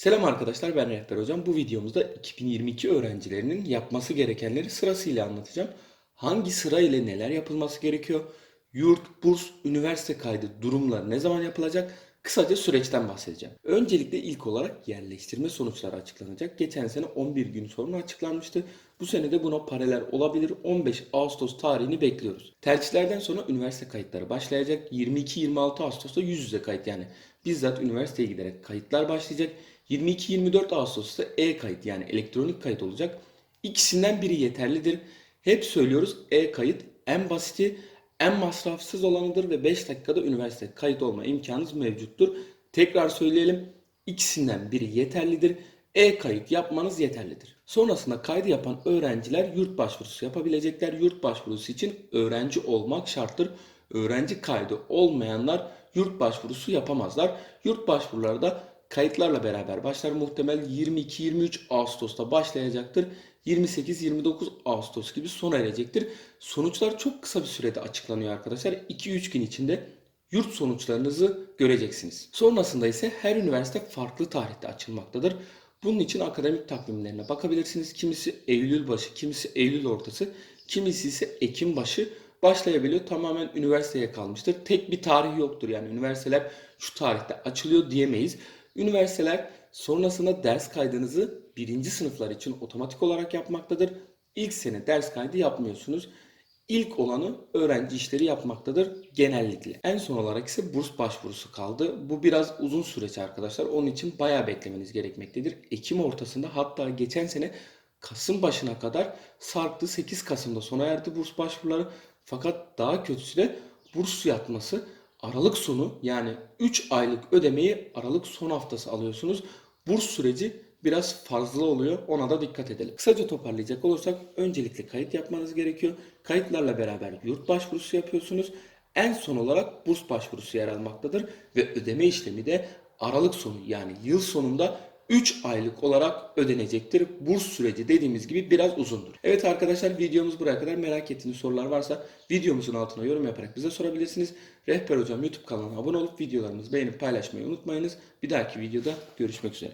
Selam arkadaşlar ben Rehber Hocam. Bu videomuzda 2022 öğrencilerinin yapması gerekenleri sırasıyla anlatacağım. Hangi sıra ile neler yapılması gerekiyor? Yurt, burs, üniversite kaydı durumları ne zaman yapılacak? Kısaca süreçten bahsedeceğim. Öncelikle ilk olarak yerleştirme sonuçları açıklanacak. Geçen sene 11 gün sonra açıklanmıştı. Bu sene de buna paralel olabilir. 15 Ağustos tarihini bekliyoruz. Tercihlerden sonra üniversite kayıtları başlayacak. 22-26 Ağustos'ta yüz yüze kayıt yani. Bizzat üniversiteye giderek kayıtlar başlayacak. 22-24 Ağustos'ta e-kayıt yani elektronik kayıt olacak. İkisinden biri yeterlidir. Hep söylüyoruz e-kayıt en basiti, en masrafsız olanıdır ve 5 dakikada üniversite kayıt olma imkanınız mevcuttur. Tekrar söyleyelim. İkisinden biri yeterlidir. E-kayıt yapmanız yeterlidir. Sonrasında kaydı yapan öğrenciler yurt başvurusu yapabilecekler. Yurt başvurusu için öğrenci olmak şarttır. Öğrenci kaydı olmayanlar yurt başvurusu yapamazlar. Yurt başvuruları da kayıtlarla beraber başlar. Muhtemel 22-23 Ağustos'ta başlayacaktır. 28-29 Ağustos gibi sona erecektir. Sonuçlar çok kısa bir sürede açıklanıyor arkadaşlar. 2-3 gün içinde yurt sonuçlarınızı göreceksiniz. Sonrasında ise her üniversite farklı tarihte açılmaktadır. Bunun için akademik takvimlerine bakabilirsiniz. Kimisi Eylül başı, kimisi Eylül ortası, kimisi ise Ekim başı başlayabiliyor. Tamamen üniversiteye kalmıştır. Tek bir tarih yoktur yani üniversiteler şu tarihte açılıyor diyemeyiz. Üniversiteler sonrasında ders kaydınızı birinci sınıflar için otomatik olarak yapmaktadır. İlk sene ders kaydı yapmıyorsunuz. İlk olanı öğrenci işleri yapmaktadır genellikle. En son olarak ise burs başvurusu kaldı. Bu biraz uzun süreç arkadaşlar. Onun için bayağı beklemeniz gerekmektedir. Ekim ortasında hatta geçen sene Kasım başına kadar sarktı. 8 Kasım'da sona erdi burs başvuruları. Fakat daha kötüsü de burs yatması. Aralık sonu yani 3 aylık ödemeyi Aralık son haftası alıyorsunuz. Burs süreci biraz fazla oluyor. Ona da dikkat edelim. Kısaca toparlayacak olursak öncelikle kayıt yapmanız gerekiyor. Kayıtlarla beraber yurt başvurusu yapıyorsunuz. En son olarak burs başvurusu yer almaktadır ve ödeme işlemi de Aralık sonu yani yıl sonunda 3 aylık olarak ödenecektir. Burs süreci dediğimiz gibi biraz uzundur. Evet arkadaşlar videomuz buraya kadar. Merak ettiğiniz sorular varsa videomuzun altına yorum yaparak bize sorabilirsiniz. Rehber Hocam YouTube kanalına abone olup videolarımızı beğenip paylaşmayı unutmayınız. Bir dahaki videoda görüşmek üzere.